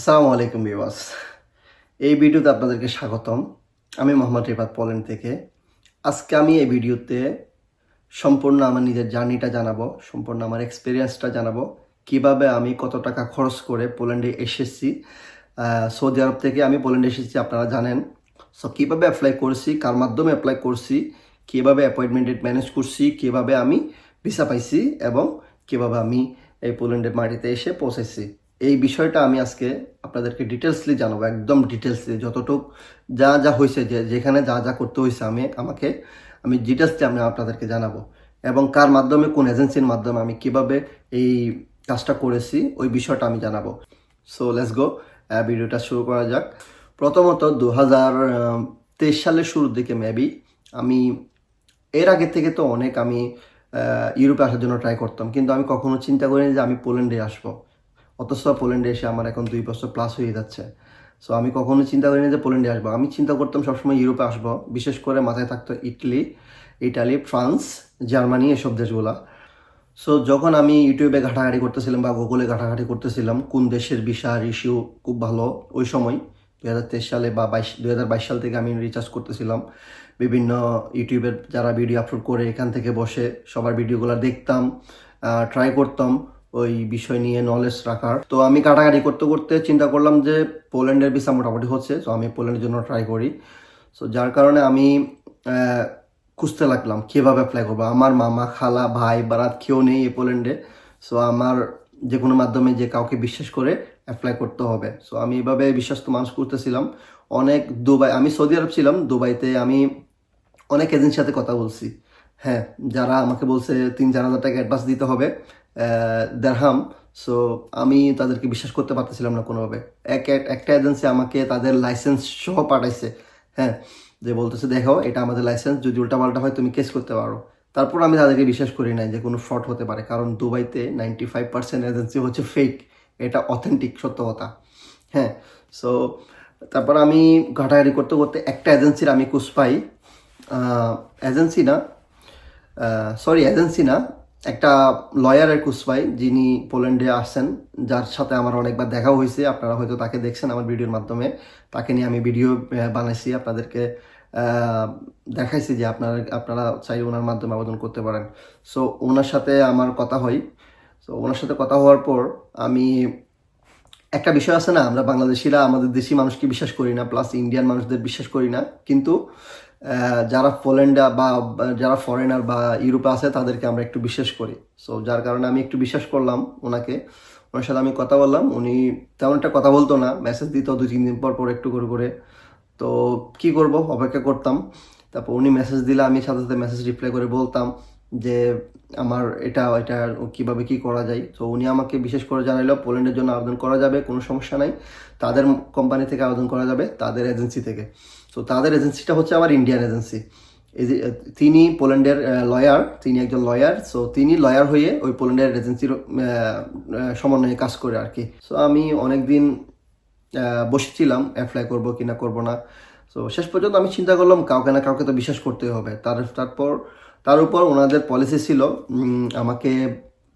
আসসালামু আলাইকুম বিবাস এই ভিডিওতে আপনাদেরকে স্বাগতম। আমি মোহাম্মদ রিফাত পোল্যান্ড থেকে। আজকে আমি এই ভিডিওতে সম্পূর্ণ আমার নিজের জার্নিটা জানাব, সম্পূর্ণ আমার এক্সপিরিয়েন্সটা জানাব, কীভাবে আমি কত টাকা খরচ করে পোল্যান্ডে এসেছি। সৌদি আরব থেকে আমি পোল্যান্ডে এসেছি, আপনারা জানেন। সো কীভাবে অ্যাপ্লাই করছি, কার মাধ্যমে অ্যাপ্লাই করছি, কীভাবে অ্যাপয়েন্টমেন্ট ম্যানেজ করছি, কীভাবে আমি ভিসা পাইছি এবং কীভাবে আমি এই পোল্যান্ডের মাটিতে এসে পৌঁছেছি। এই বিষয়টা আমি আজকে আপনাদেরকে ডিটেলসলি জানাব, একদম ডিটেলসলি যতটুক যা যা হয়েছে, যে যেখানে যা যা করতে হয়েছে আমি, আমাকে আমি ডিটেলসলি আমি আপনাদেরকে জানাব। এবং কার মাধ্যমে, কোন এজেন্সির মাধ্যমে আমি কীভাবে এই কাজটা করেছি, ওই বিষয়টা আমি জানাব। সো লেটস গো ভিডিওটা শুরু করা যাক। প্রথমত দু হাজার তেইশ সালের শুরুর দিকে মেবি আমি, এর আগে থেকে তো অনেক আমি ইউরোপে আসার জন্য ট্রাই করতাম, কিন্তু আমি কখনো চিন্তা করিনি যে আমি পোল্যান্ডে আসব। অথচ পোল্যান্ডে এসে আমার এখন দুই বছর প্লাস হয়ে যাচ্ছে। সো আমি কখনো চিন্তা করিনি যে পোল্যান্ডে আসব। আমি চিন্তা করতাম সবসময় ইউরোপে আসব, বিশেষ করে মাথায় থাকতো ইটালি ইটালি, ফ্রান্স, জার্মানি এসব দেশগুলা। সো যখন আমি ইউটিউবে ঘাটাঘাটি করতেছিলাম বা গুগলে ঘাটাঘাটি করতেছিলাম, কোন দেশের ভিসা রিসিউ খুব ভালো, ওই সময় দু হাজার তেইশ সালে বা বাইশ, দুই হাজার বাইশ সাল থেকে আমি রিচার্জ করতেছিলাম। বিভিন্ন ইউটিউবের যারা ভিডিও আপলোড করে, এখান থেকে বসে সবার ভিডিওগুলো দেখতাম ট্রাই করতাম। ওই বিষয় নিয়ে নলেজ রাখার। তো আমি কাটাকাটি করতে করতে চিন্তা করলাম যে পোল্যান্ডের ভিসা মোটামুটি হচ্ছে তো আমি পোল্যান্ডের জন্য ট্রাই করি। সো যার কারণে আমি খুঁজতে লাগলাম কীভাবে অ্যাপ্লাই করব। আমার মামা, খালা, ভাই, বারাত কেউ নেই এই পোল্যান্ডে সো আমার যে কোনো মাধ্যমে যে কাউকে বিশ্বাস করে অ্যাপ্লাই করতে হবে। সো আমি এভাবে বিশ্বস্ত মানুষ করতেছিলাম। অনেক দুবাই, আমি সৌদি আরব ছিলাম, দুবাইতে আমি অনেক এজেন্সির সাথে কথা বলছি। হ্যাঁ যারা আমাকে বলছে তিন চার হাজার টাকা অ্যাডভান্স দিতে হবে দেড়হাম সো আমি তাদেরকে বিশ্বাস করতে পারতেছিলাম না কোনোভাবে। এক এক- একটা এজেন্সি আমাকে তাদের লাইসেন্স সহ পাঠাইছে হ্যাঁ? যে বলতেছে, দেখো, এটা আমাদের লাইসেন্স যদি উল্টাপাল্টা হয়, তুমি কেস করতে পারো। তারপর আমি তাদেরকে বিশ্বাস করি নাই যে কোনো ফ্রড হতে পারে, কারণ দুবাইতে নাইনটি ফাইভ পার্সেন্ট এজেন্সি হচ্ছে ফেক এটা অথেন্টিক সত্য কথা হ্যাঁ? সো তারপর আমি ঘাটাঘাটি করতে করতে একটা এজেন্সির আমি কুস পাই। এজেন্সি না সরি এজেন্সি না একটা লয়ারের কুস পাই যিনি পোল্যান্ডে আসছেন, যার সাথে আমার অনেকবার দেখা হয়েছে, আপনারা হয়তো তাকে দেখছেন আমার ভিডিওর মাধ্যমে। তাকে নিয়ে আমি ভিডিও বানাইছি, আপনাদেরকে দেখাইছি যে আপনারা আপনারা চাই ওনার মাধ্যমে আবেদন করতে পারেন। সো ওনার সাথে আমার কথা হয়। সো ওনার সাথে কথা হওয়ার পর আমি একটা বিষয় আছে না, আমরা বাংলাদেশিরা আমাদের দেশি মানুষকে বিশ্বাস করি না প্লাস ইন্ডিয়ান মানুষদের বিশ্বাস করি না। কিন্তু যারা পোল্যান্ডা বা যারা ফরেনার বা ইউরোপে আছে, তাদেরকে আমরা একটু বিশ্বাস করি। সো যার কারণে আমি একটু বিশ্বাস করলাম ওনাকে। ওনার সাথে আমি কথা বললাম, উনি তেমন একটা কথা বলতো না মেসেজ দিত দুই, তিন দিন পর পর একটু করে করে। তো, কি করব? অপেক্ষা করতাম। তারপর উনি মেসেজ দিলে আমি সাথে সাথে মেসেজ রিপ্লাই করে বলতাম। যে আমার এটা এটা কীভাবে কি করা যায়। তো উনি আমাকে বিশেষ করে জানাইলো পোল্যান্ডের জন্য আবেদন করা যাবে কোনো সমস্যা নাই। তাদের কোম্পানি থেকে আবেদন করা যাবে তাদের এজেন্সি থেকে। তো তাদের এজেন্সিটা হচ্ছে আমার ইন্ডিয়ান এজেন্সি। তিনি পোল্যান্ডের লয়ার তিনি একজন লয়ার সো তিনি লয়ার হয়ে ওই পোল্যান্ডের এজেন্সির সমন্বয়ে কাজ করে আর কি। সো আমি অনেকদিন আহ, বসেছিলাম অ্যাপ্লাই করব কি না করব না। তো শেষ পর্যন্ত আমি চিন্তা করলাম কাউকে না কাউকে তো বিশ্বাস করতে হবে। তার তারপর তার উপর ওনাদের পলিসি ছিল আমাকে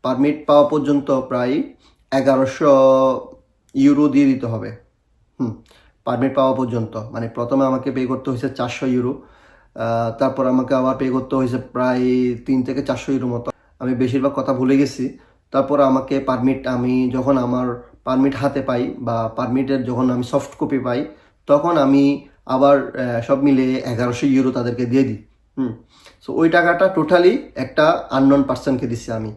পারমিট পাওয়া পর্যন্ত প্রায় এগারোশো ইউরো দিয়ে দিতে হবে। হুম পারমিট পাওয়া পর্যন্ত। মানে প্রথমে আমাকে পে করতে হয়েছে চারশো ইউরো তারপর আমাকে আবার পে করতে হয়েছে প্রায় তিন থেকে চারশো ইউরো মতো। আমি বেশিরভাগ কথা ভুলে গেছি। তারপর আমাকে পারমিট আমি যখন আমার পারমিট হাতে পাই বা পারমিটের যখন আমি সফট কপি পাই, তখন আমি আবার সব মিলে এগারোশো ইউরো তাদেরকে দিয়ে দিই। হুম সো ওই টাকাটা টোটালি একটা আননন পার্সনকে দিচ্ছি আমি।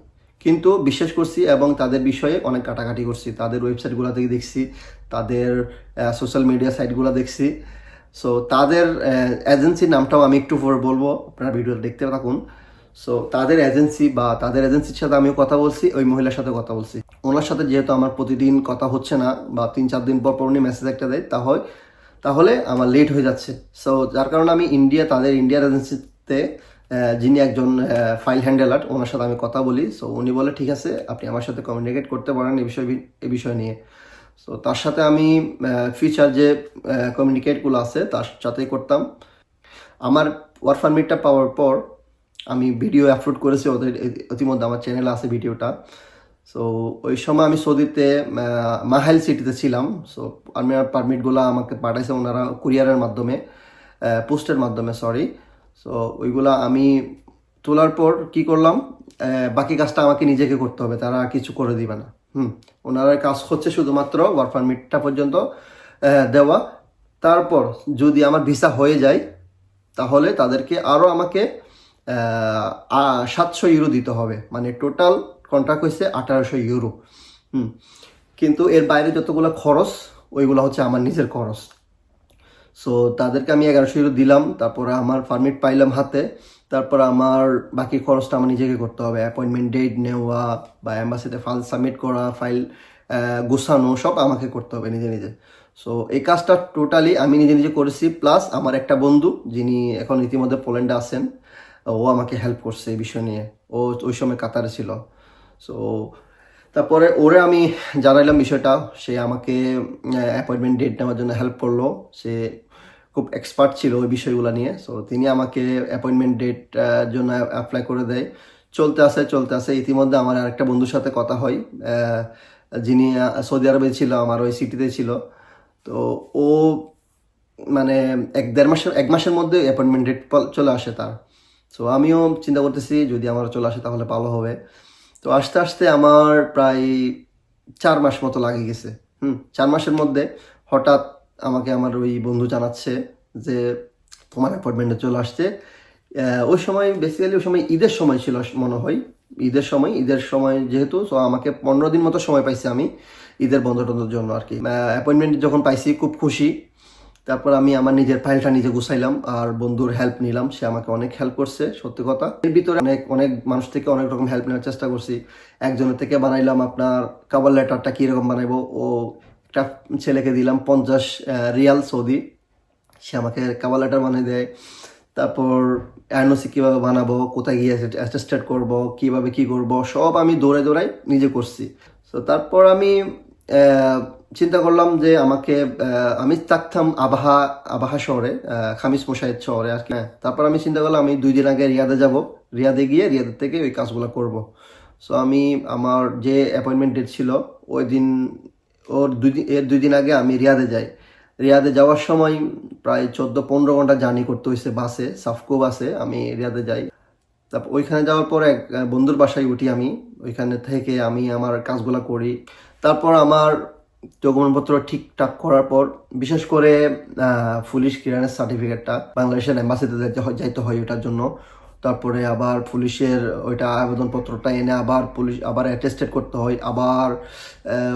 কিন্তু বিশ্বাস করছি এবং তাদের বিষয়ে অনেক কাটাকাটি করছি। তাদের ওয়েবসাইটগুলো থেকে দেখছি, তাদের সোশ্যাল মিডিয়া সাইটগুলো দেখছি। সো তাদের এজেন্সির নামটাও আমি একটু পরে বলব, আপনারা ভিডিওটা দেখতে থাকুন। সো তাদের এজেন্সি বা তাদের এজেন্সির সাথে আমিও কথা বলছি, ওই মহিলার সাথে কথা বলছি। ওনার সাথে যেহেতু আমার প্রতিদিন কথা হচ্ছে না, বা তিন চার দিন পর পর উনি মেসেজ একটা দেয় তাহলে তাহলে আমার লেট হয়ে যাচ্ছে। সো যার কারণে আমি ইন্ডিয়া তাদের ইন্ডিয়ার এজেন্সিতে যিনি একজন ফাইল হ্যান্ডেলার ওনার সাথে আমি কথা বলি। সো উনি বলে, ঠিক আছে, আপনি আমার সাথে কমিউনিকেট করতে পারেন এই বিষয় এ বিষয় নিয়ে। সো তার সাথে আমি ফিচার যে কমিউনিকেটগুলো আছে, তার সাথেই করতাম। আমার ওয়ার্ক পারমিটটা পাওয়ার পর, আমি ভিডিও আপলোড করেছি, ওদের ইতিমধ্যে আমার চ্যানেলে আছে ভিডিওটা সো ওই সময় আমি সৌদিতে মাহাইল সিটিতে ছিলাম। সো আমি পারমিটগুলো আমাকে পাঠাইছে ওনারা কুরিয়ারের মাধ্যমে পোস্টের মাধ্যমে সরি সো ওইগুলা আমি তোলার পর কি করলাম? বাকি কাজটা আমাকে নিজেকে করতে হবে, তারা কিছু করে দিবে না। হুম, ওনারা কাজ হচ্ছে শুধুমাত্র ওয়ার্ক পারমিটটা পর্যন্ত দেওয়া। তারপর যদি আমার ভিসা হয়ে যায়, তাহলে তাদেরকে আরও আমাকে সাতশো ইউরো দিতে হবে। মানে টোটাল কন্ট্রাক্ট হয়েছে আঠারোশো ইউরো হুম, কিন্তু এর বাইরে যতগুলো খরচ, ওইগুলো হচ্ছে আমার নিজের খরচ। সো তাদেরকে আমি এগারোশো ইউরো দিলাম, তারপরে আমার পারমিট পাইলাম হাতে, তারপর আমার বাকি খরচটা আমার নিজেকে করতে হবে। অ্যাপয়েন্টমেন্ট ডেট নেওয়া বা অ্যাম্বাসিতে ফাইল সাবমিট করা ফাইল গুছানো, সব আমাকে করতে হবে নিজে নিজে। সো এই কাজটা টোটালি আমি নিজে নিজে করেছি প্লাস আমার একটা বন্ধু, যিনি এখন ইতিমধ্যে পোল্যান্ডে আছেন, ও আমাকে হেল্প করছে এই বিষয় নিয়ে। ও ওই সময় কাতারে ছিল। সো তারপরে ওরে আমি জানাইলাম বিষয়টা, সে আমাকে অ্যাপয়েন্টমেন্ট ডেট নেওয়ার জন্য হেল্প করল। সে খুব এক্সপার্ট ছিল ওই বিষয়গুলো নিয়ে। সো তিনি আমাকে অ্যাপয়েন্টমেন্ট ডেট জন্য অ্যাপ্লাই করে দেয়। চলতে আসে চলতে আসে ইতিমধ্যে আমার আরেকটা বন্ধুর সাথে কথা হয়। যিনি সৌদি আরবে ছিল, আমার ওই সিটিতে ছিল। তো ও মানে এক দেড় মাসের, এক মাসের মধ্যে অ্যাপয়েন্টমেন্ট ডেট চলে আসে তার। সো আমিও চিন্তা করতেছি, যদি আমার চলে আসে তাহলে ভালো হবে। তো আস্তে আস্তে আমার প্রায় চার মাস মতো লাগে গেছে। হুম, চার মাসের মধ্যে হঠাৎ আমাকে আমার ওই বন্ধু জানাচ্ছে যে তোমার অ্যাপয়েন্টমেন্টে চলে আসছে। ওই সময় বেসিক্যালি ওই সময় ঈদের সময় ছিল মনে হয়। ঈদের সময় ঈদের সময় যেহেতু তো আমাকে পনেরো দিন মতো সময় পাইছি আমি ঈদের বন্ধ টন্ধের জন্য আর কি অ্যাপয়েন্টমেন্ট যখন পাইছি, খুব খুশি। তারপর আমি আমার নিজের ফাইলটা নিজে গুছাইলাম আর বন্ধুর হেল্প নিলাম। সে আমাকে অনেক হেল্প করছে, সত্যি কথা। এর ভিতরে অনেক অনেক মানুষ থেকে অনেক রকম হেল্প নেওয়ার চেষ্টা করছি। একজনের থেকে বানাইলাম আপনার কাবার লেটারটা কীরকম বানাইবো, ও একটা ছেলেকে দিলাম পঞ্চাশ রিয়াল সৌদি। সে আমাকে কাবার লেটার বানিয়ে দেয়। তারপর অ্যানোসি কীভাবে বানাবো কোথায় গিয়ে অ্যাটেস্টেড করব কীভাবে কি করব সব আমি দৌড়ে দৌড়াই নিজে করছি। তো তারপর আমি চিন্তা করলাম যে আমাকে আমি থাকতাম আবাহা আবাহা শহরে খামিস মোশাহিদ শহরে আর কি। হ্যাঁ, তারপর আমি চিন্তা করলাম আমি দুই দিন আগে রিয়াদে যাব। রিয়াদে গিয়ে রিয়াদের থেকে ওই কাজগুলো করব। সো আমি আমার যে অ্যাপয়েন্টমেন্ট ডেট ছিল ওই দিন ওর দুই এর দুই দিন আগে আমি রিয়াদে যাই। রিয়াদে যাওয়ার সময় প্রায় চোদ্দ পনেরো ঘণ্টা জার্নি করতে হয়েছে বাসে, সাফকো বাসে, আমি রিয়াদে যাই। তারপর ওইখানে যাওয়ার পর এক বন্ধুর বাসায় উঠি আমি। ওইখানে থেকে আমি আমার কাজগুলো করি। তারপর আমার ডকুমেন্টপত্র ঠিকঠাক করার পর, বিশেষ করে পুলিশ ক্লিয়ারেন্স সার্টিফিকেটটা বাংলাদেশের এম্বাসিতে যাইতে হয় যাইতে হয় ওটার জন্য। তারপরে আবার পুলিশের ওইটা আবেদনপত্রটা এনে আবার পুলিশ, আবার অ্যাটেস্টেড করতে হয়, আবার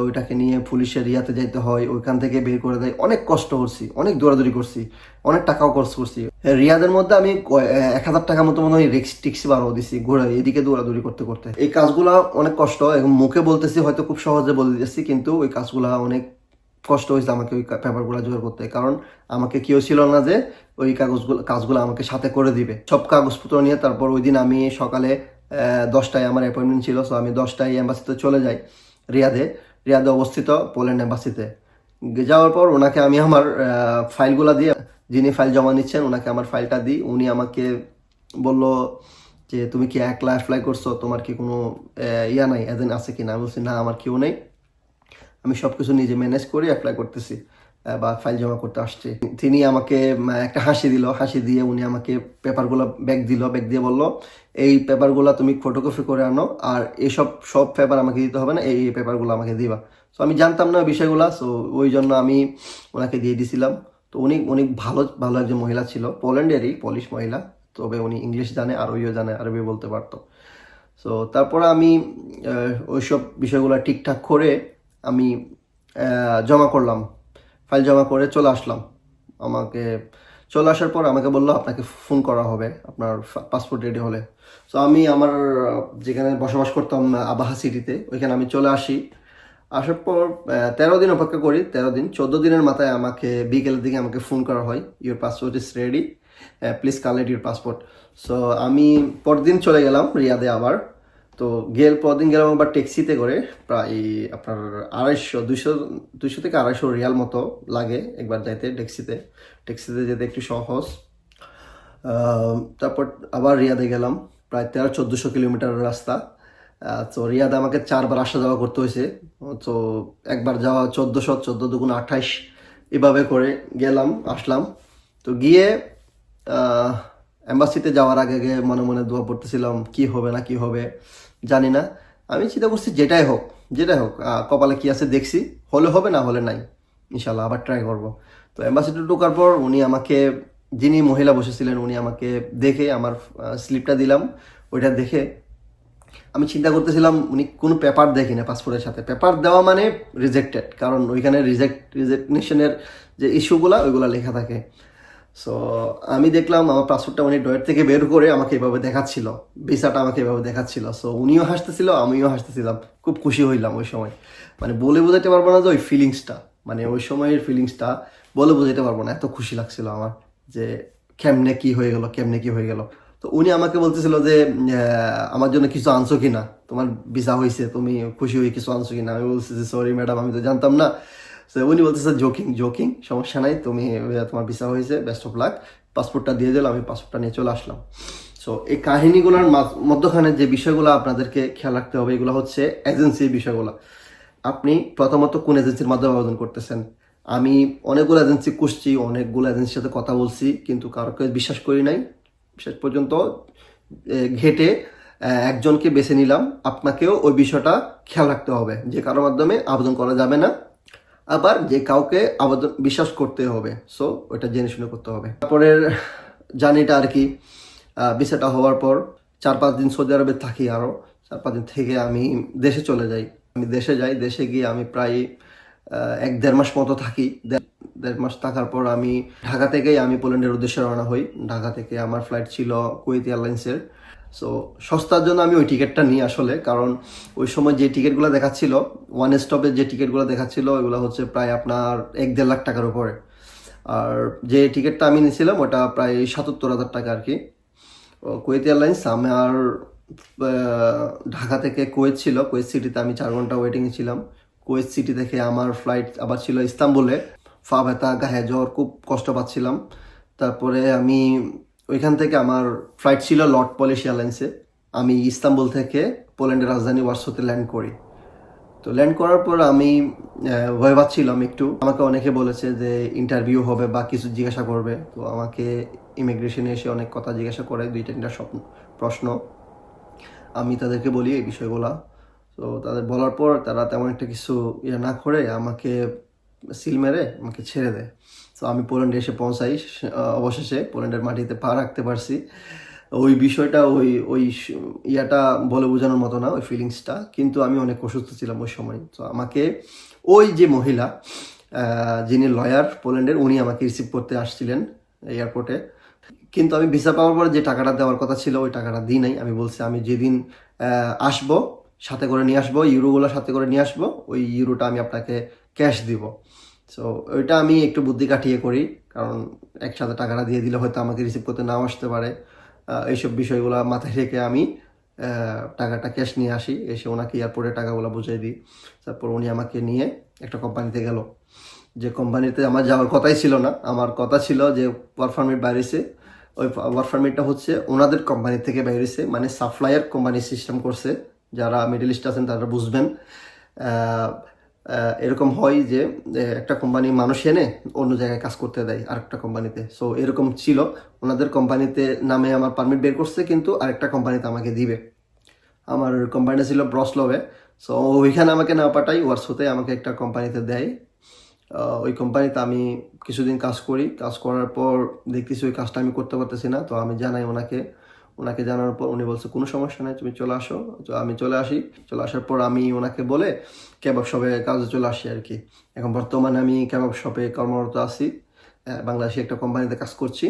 ওইটাকে নিয়ে পুলিশের ইয়াতে যাইতে হয়, ওইখান থেকে বের করে দেয়। অনেক কষ্ট করছি, অনেক দৌড়াদৌড়ি করছি, অনেক টাকাও খরচ করছি। রিয়াদের মধ্যে আমি এক হাজার টাকা মতো মনে হয় রিক্স, টিক্সি বাড়াও দিছি, ঘোরা এদিকে দৌড়াদৌড়ি করতে করতে। এই কাজগুলা অনেক কষ্ট, এবং মুখে বলতেছি, হয়তো খুব সহজে বলে দিতেছি, কিন্তু ওই কাজগুলা অনেক কষ্ট হয়েছে আমাকে ওই পেপারগুলো জোগাড় করতে। কারণ আমাকে কেউ ছিল না যে ওই কাগজগুলো কাজগুলো আমাকে সাথে করে দিবে। সব কাগজপত্র নিয়ে তারপর ওই দিন আমি সকালে দশটায় আমার অ্যাপয়েন্টমেন্ট ছিল সো আমি দশটায় অ্যাম্বাসিতে চলে যাই রিয়াদে। রিয়াদে অবস্থিত পোল্যান্ড অ্যাম্বাসিতে যাওয়ার পর ওনাকে আমি আমার ফাইলগুলো দিয়ে যিনি ফাইল জমা নিচ্ছেন, ওনাকে আমার ফাইলটা দিই। উনি আমাকে বলল যে, তুমি কি একলা অ্যাপ্লাই করছ? তোমার কি কোনো ইয়া নাই? এজেন্ট আছে কি না বলছি, না, আমার কেউ নেই। আমি সব কিছু নিজে ম্যানেজ করে অ্যাপ্লাই করতেছি বা ফাইল জমা করতে আসছে। তিনি আমাকে একটা হাসি দিল, হাসি দিয়ে উনি আমাকে পেপারগুলো ব্যাগ দিল ব্যাগ দিয়ে বলল, এই পেপারগুলো তুমি ফটোকপি করে আনো, আর এসব সব পেপার আমাকে দিতে হবে না, এই পেপারগুলো আমাকে দিবা। সো আমি জানতাম না বিষয়গুলো সো ওই জন্য আমি ওনাকে দিয়ে দিছিলাম। তো উনি অনেক ভালো ভালো একজন মহিলা ছিল, পোল্যান্ডেরই পলিশ মহিলা, তবে উনি ইংলিশ জানে আর ওইও জানে, আরবি বলতে পারতো। সো তারপরে আমি ওইসব বিষয়গুলো ঠিকঠাক করে আমি জমা করলাম। ফাইল জমা করে চলে আসলাম। আমাকে, চলে আসার পর আমাকে বলল, আপনাকে ফোন করা হবে। আপনার পাসপোর্ট রেডি হলে। সো আমি আমার, যেখানে বসবাস করতাম, আবাহা সিটিতে ওইখানে আমি চলে আসি। আসার পর তেরো দিন অপেক্ষা করি, তেরো দিন। চোদ্দ দিনের মাথায় আমাকে, বিকেলের দিকে আমাকে ফোন করা হয় your passport is ready please collect your passport so আমি পরদিন চলে গেলাম রিয়াদে আবার। তো গেল পরদিন গেলাম আবার ট্যাক্সিতে করে, প্রায় আপনার আড়াইশো, দুইশো দুইশো থেকে আড়াইশো রিয়াল মতো লাগে একবার যাইতে ট্যাক্সিতে ট্যাক্সিতে যেতে একটু সহজ। তারপর আবার রিয়াদে গেলাম, প্রায় তেরো, চোদ্দোশো কিলোমিটার রাস্তা। তো রিয়াদে আমাকে চারবার আসা যাওয়া করতে হয়েছে। তো একবার যাওয়া চোদ্দোশো, চোদ্দ দুগুণ আঠাইশ, এভাবে করে গেলাম, আসলাম। তো গিয়ে এম্বাসিতে যাওয়ার আগে আগে মনে মনে দোয়া পড়তেছিলাম, কি হবে না কি হবে জানি না। আমি চিন্তা করছি যেটাই হোক যেটাই হোক কপালে কি আছে দেখছি, হলে হবে না হলে নাই। ইনশাল্লাহ আবার ট্রাই করব। তো অ্যাম্বাসিতে ঢোকার পর উনি আমাকে, যিনি মহিলা বসেছিলেন, উনি আমাকে দেখে আমার স্লিপটা দিলাম, ওইটা দেখে আমি চিন্তা করতেছিলাম উনি কোনো পেপার দেখি না পাসপোর্টের সাথে। পেপার দেওয়া মানে রিজেক্টেড কারণ ওইখানে রিজেক্ট রিজেকনেশনের যে ইস্যুগুলো ওইগুলো লেখা থাকে। সো আমি দেখলাম আমার পাসপোর্টটা উনি ডয়ের থেকে বের করে আমাকে এভাবে দেখাচ্ছিল। ভিসাটা আমাকে এভাবে দেখাচ্ছিল। সো উনিও হাসতেছিল, আমিও হাসতেছিলাম। খুব খুশি হইলাম ওই সময়। মানে বলে বোঝাতে পারব না যে ওই ফিলিংসটা মানে ওই সময়ের ফিলিংসটা বলে বোঝাতে পারব না। এত খুশি লাগছিল আমার যে কেমনে কি হয়ে গেল, কেমনে কি হয়ে গেল। তো উনি আমাকে বলতেছিল যে আমার জন্য কিছু আনছো কিনা? তোমার ভিসা হয়েছে তুমি খুশি হয়ে কিছু আনছো কি না আমি বলছি যে সরি ম্যাডাম আমি তো জানতাম না। তো উনি বলতেছে জোকিং জোকিং সমস্যা নাই, তুমি তোমার ভিসা হয়েছে বেস্ট অফ লাক পাসপোর্টটা দিয়ে দিল, আমি পাসপোর্টটা নিয়ে চলে আসলাম। সো এই কাহিনীগুলোর মধ্যখানে যে বিষয়গুলো আপনাদেরকে খেয়াল রাখতে হবে, এগুলো হচ্ছে এজেন্সির বিষয়গুলো। আপনি প্রথমত কোন এজেন্সির মাধ্যমে আবেদন করতেছেন? আমি অনেকগুলো এজেন্সি খুঁজছি, অনেকগুলো এজেন্সির সাথে কথা বলছি, কিন্তু কারোকে বিশ্বাস করি নাই। শেষ পর্যন্ত ঘেটে একজনকে বেছে নিলাম। আপনাকেও ওই বিষয়টা খেয়াল রাখতে হবে, যে কারোর মাধ্যমে আবেদন করা যাবে না। আবার যে কাউকে আবেদন বিশ্বাস করতে হবে। সো ওটা জেনে শুনে করতে হবে। তারপরের জার্নিটা আর কি বিষয়টা হওয়ার পর চার পাঁচ দিন সৌদি আরবে থাকি আরও চার পাঁচ দিন থেকে আমি দেশে চলে যাই। আমি দেশে যাই, দেশে গিয়ে আমি প্রায় এক দেড় মাস মতো থাকি। দেড় মাস থাকার পর আমি ঢাকা থেকেই আমি পোল্যান্ডের উদ্দেশ্যে রওনা হই। ঢাকা থেকে আমার ফ্লাইট ছিল কুয়েত এয়ারলাইন্সের সো সস্তার জন্য আমি ওই টিকিটটা নিই আসলে, কারণ ওই সময় যে টিকিটগুলো দেখাচ্ছিল ওয়ান স্টপের যে টিকিটগুলো দেখাচ্ছিল, ওইগুলো হচ্ছে প্রায় আপনার এক দেড় লাখ টাকার উপরে। আর যে টিকিটটা আমি নিয়েছিলাম, ওটা প্রায় সাতাত্তর হাজার টাকা আর কি। কুয়েত এয়ারলাইন্স আমার ঢাকা থেকে কুয়েত ছিল কুয়েত সিটিতে আমি চার ঘণ্টা ওয়েটিংয়ে ছিলাম। কুয়েত সিটি থেকে আমার ফ্লাইট আবার ছিল ইস্তাম্বুলে। ফা, ব্যথা, গায়ে জ্বর, খুব কষ্ট পাচ্ছিলাম। তারপরে আমি ওইখান থেকে আমার ফ্লাইট ছিল লর্ড পলিশ এয়ারলাইন্সে। আমি ইস্তাম্বুল থেকে পোল্যান্ডের রাজধানী ওয়ার্সোতে ল্যান্ড করি। তো ল্যান্ড করার পর আমি ভয় পাচ্ছিলাম একটু। আমাকে অনেকে বলেছে যে ইন্টারভিউ হবে বা কিছু জিজ্ঞাসা করবে। তো আমাকে ইমিগ্রেশনে এসে অনেক কথা জিজ্ঞাসা করে দুই তিনটা স্বপ্ন, প্রশ্ন। আমি তাদেরকে বলি এই বিষয়গুলা। তো তাদের বলার পর তারা তেমন একটা কিছু ইয়ে না করে আমাকে সিল মেরে, আমাকে ছেড়ে দেয়। তো আমি পোল্যান্ডে এসে পৌঁছাই অবশেষে পোল্যান্ডের মাটিতে পা রাখতে পারছি। ওই বিষয়টা, ওই ওই ইয়াটা বলে বোঝানোর মতো না, ওই ফিলিংসটা কিন্তু আমি অনেক অসুস্থ ছিলাম ওই সময়। তো আমাকে ওই যে মহিলা যিনি লয়ার পোল্যান্ডের, উনি আমাকে রিসিভ করতে আসছিলেন এয়ারপোর্টে কিন্তু আমি ভিসা পাওয়ার পর যে টাকাটা দেওয়ার কথা ছিল, ওই টাকাটা দিই নাই। আমি বলছি, আমি যেদিন আসব, সাথে করে নিয়ে আসব, ইউরোগুলো সাথে করে নিয়ে আসব, ওই ইউরোটা আমি আপনাকে ক্যাশ দিব। সো ওইটা আমি একটু বুদ্ধি কাটিয়ে করি, কারণ একসাথে টাকাটা দিয়ে দিলে হয়তো আমাকে রিসিভ করতে নাও আসতে পারে। এইসব বিষয়গুলো মাথায় রেখে আমি টাকাটা ক্যাশ নিয়ে আসি, এসে ওনাকে এয়ারপোর্টে টাকাগুলো বুঝিয়ে দিই। তারপর উনি আমাকে নিয়ে একটা কোম্পানিতে গেল। যে কোম্পানিতে আমার যাওয়ার কথাই ছিল না। আমার কথা ছিল যে ওয়ার্ক পারমিট বাইরেছে ওই ওয়ার্ক পারমিটটা হচ্ছে ওনাদের কোম্পানি থেকে বাইরেছে মানে সাপ্লায়ার কোম্পানি সিস্টেম করছে। যারা মিডল ইস্ট আছেন তারা বুঝবেন। এরকম হয় যে একটা কোম্পানি মানুষ এনে অন্য জায়গায় কাজ করতে দেয় আরেকটা কোম্পানিতে সো এরকম ছিল। ওনাদের কোম্পানিতে নামে আমার পারমিট বের করছে, কিন্তু আরেকটা কোম্পানিতে আমাকে দিবে। আমার কোম্পানিটা ছিল ব্রসলভে সো ওইখানে আমাকে না পাঠাই ওয়ার্সোতে আমাকে একটা কোম্পানিতে দেয়। ওই কোম্পানিতে আমি কিছুদিন কাজ করি। কাজ করার পর দেখতেছি ওই কাজটা আমি করতে পারতেছি না, তো আমি জানাই ওনাকে। ওনাকে জানানোর পর উনি বলছে, কোনো সমস্যা নাই, তুমি চলে আসো। তো আমি চলে আসি। চলে আসার পর আমি ওনাকে বলে ক্যাবাব শপে কাজে চলে আসি আর কি। এখন বর্তমানে আমি ক্যাবাব শপে কর্মরত আছি। বাংলাদেশে একটা কোম্পানিতে কাজ করছি।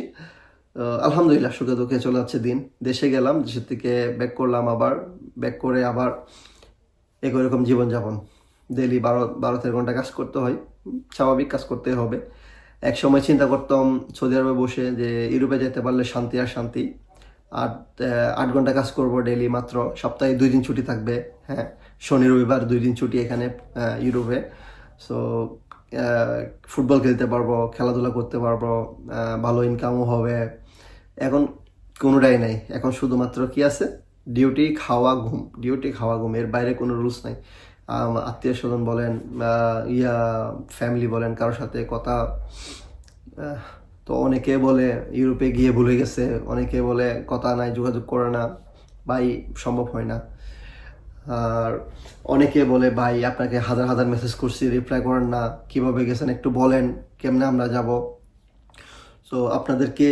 আলহামদুলিল্লাহ, সুখে দুঃখে চলে যাচ্ছে দিন। দেশে গেলাম, দেশের থেকে ব্যাক করলাম আবার। ব্যাক করে আবার একই রকম জীবনযাপন। ডেলি বারো বারো, তেরো ঘণ্টা কাজ করতে হয়। স্বাভাবিক কাজ করতে হবে। এক সময় চিন্তা করতাম সৌদি আরবে বসে যে ইউরোপে যেতে পারলে শান্তি আর শান্তি। আট আট ঘণ্টা কাজ করব ডেলি মাত্র। সপ্তাহে দুই দিন ছুটি থাকবে হ্যাঁ। শনি, রবিবার দুই দিন ছুটি এখানে ইউরোপে। সো ফুটবল খেলতে পারব, খেলাধুলা করতে পারব ভালো ইনকামও হবে। এখন কোনোটাই নাই। এখন শুধুমাত্র কি আছে? ডিউটি খাওয়া, ঘুম। ডিউটি খাওয়া, ঘুম। এর বাইরে কোনো রুলস নাই। আত্মীয় স্বজন বলেন ইয়া ফ্যামিলি বলেন, কারোর সাথে কথা তো অনেকে বলে ইউরোপে গিয়ে ভুলে গেছে, অনেকে বলে কথা নাই, যোগাযোগ করে না, ভাই সম্ভব হয় না। আর অনেকে বলে, ভাই, আপনাকে হাজার হাজার মেসেজ করছি রিপ্লাই করেন না, কীভাবে গেছেন একটু বলেন, কেমনে আমরা যাব? সো আপনাদেরকে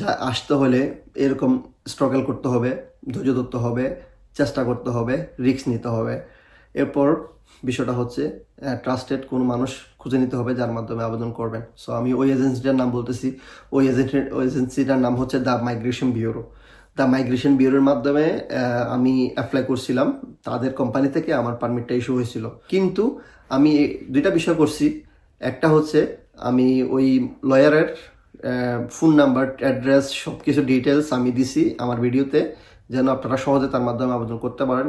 যা আসতে হলে এরকম স্ট্রাগল করতে হবে, ধৈর্য ধরতে হবে, চেষ্টা করতে হবে রিস্ক নিতে হবে। এরপর বিষয়টা হচ্ছে ট্রাস্টেড কোনো মানুষ খুঁজে নিতে হবে যার মাধ্যমে আবেদন করবেন। সো আমি ওই এজেন্সিটার নাম বলতেছি। ওই ওই এজেন্সিটার নাম হচ্ছে the migration bureau the migration ব্যুরোর মাধ্যমে আমি অ্যাপ্লাই করছিলাম। তাদের কোম্পানি থেকে আমার পারমিটটা ইস্যু হয়েছিল। কিন্তু আমি দুইটা বিষয় করছি। একটা হচ্ছে, আমি ওই লয়ারের ফোন নাম্বার অ্যাড্রেস সব কিছু ডিটেলস আমি দিছি আমার ভিডিওতে যেন আপনারা সহজে তার মাধ্যমে আবেদন করতে পারেন।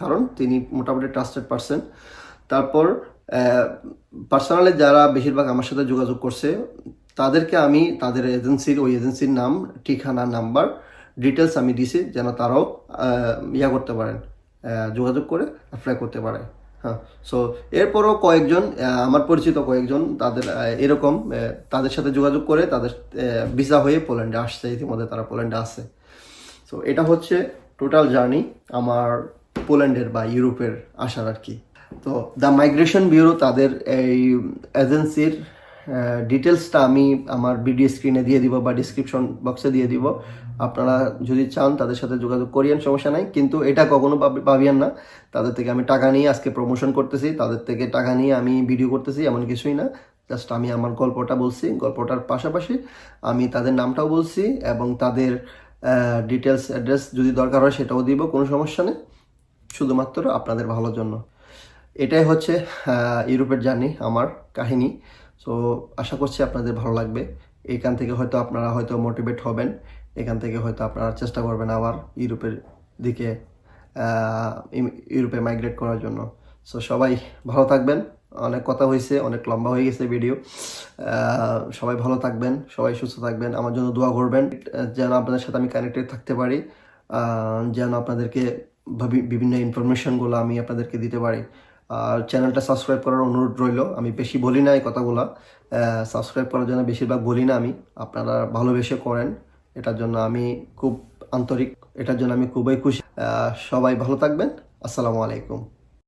কারণ তিনি মোটামুটি ট্রাস্টেড পারসন তারপর পার্সোনালি যারা বেশিরভাগ আমার সাথে যোগাযোগ করছে, তাদেরকে আমি তাদের এজেন্সির ওই এজেন্সির নাম ঠিকানা নাম্বার ডিটেলস আমি দিছি যেন তারাও ইয়া করতে পারেন। যোগাযোগ করে অ্যাপ্লাই করতে পারে। হ্যাঁ সো এরপরও কয়েকজন আমার পরিচিত কয়েকজন তাদের এরকম তাদের সাথে যোগাযোগ করে তাদের ভিসা হয়ে পোল্যান্ডে আসছে। ইতিমধ্যে তারা পোল্যান্ডে আসে সো এটা হচ্ছে টোটাল জার্নি আমার পোল্যান্ডের বা ইউরোপের আসার আর কি। তো দ্য মাইগ্রেশন ব্যুরো তাদের এই এজেন্সির ডিটেলসটা আমি আমার ভিডিও স্ক্রিনে দিয়ে দিব বা ডিসক্রিপশন বক্সে দিয়ে দিব। আপনারা যদি চান তাদের সাথে যোগাযোগ করিয়েন, সমস্যা নাই। কিন্তু এটা কখনো পাবি- পাবিয়েন না। তাদের থেকে আমি টাকা নিয়ে আজকে প্রমোশন করতেছি। তাদের থেকে টাকা নিয়ে আমি ভিডিও করতেছি, এমন কিছুই না। জাস্ট আমি আমার গল্পটা বলছি। গল্পটার পাশাপাশি আমি তাদের নামটাও বলছি এবং তাদের ডিটেলস অ্যাড্রেস যদি দরকার হয় সেটাও দিব, কোনো সমস্যা নেই। শুধুমাত্র আপনাদের ভালোর জন্য। এটাই হচ্ছে ইউরোপের জার্নি, আমার কাহিনী। সো আশা করছি আপনাদের ভালো লাগবে। এখান থেকে হয়তো আপনারা হয়তো মোটিভেট হবেন। এখান থেকে হয়তো আপনারা চেষ্টা করবেন আবার ইউরোপের দিকে ইউরোপে মাইগ্রেট করার জন্য। সো সবাই ভালো থাকবেন। অনেক কথা হয়েছে, অনেক লম্বা হয়ে গেছে ভিডিও সবাই ভালো থাকবেন, সবাই সুস্থ থাকবেন, আমার জন্য দোয়া করবেন, যেন আপনাদের সাথে আমি কানেক্টেড থাকতে পারি যেন আপনাদেরকে বিভিন্ন ইনফরমেশনগুলো আমি আপনাদেরকে দিতে পারি। আর চ্যানেলটা সাবস্ক্রাইব করার অনুরোধ রইল, আমি বেশি বলি না এই কথাগুলো। সাবস্ক্রাইব করার জন্য বেশিরভাগ বলি না আমি, আপনারা ভালোবেসে করেন, এটার জন্য আমি খুব আন্তরিক, এটার জন্য আমি খুবই খুশি। সবাই ভালো থাকবেন, আসসালামু আলাইকুম।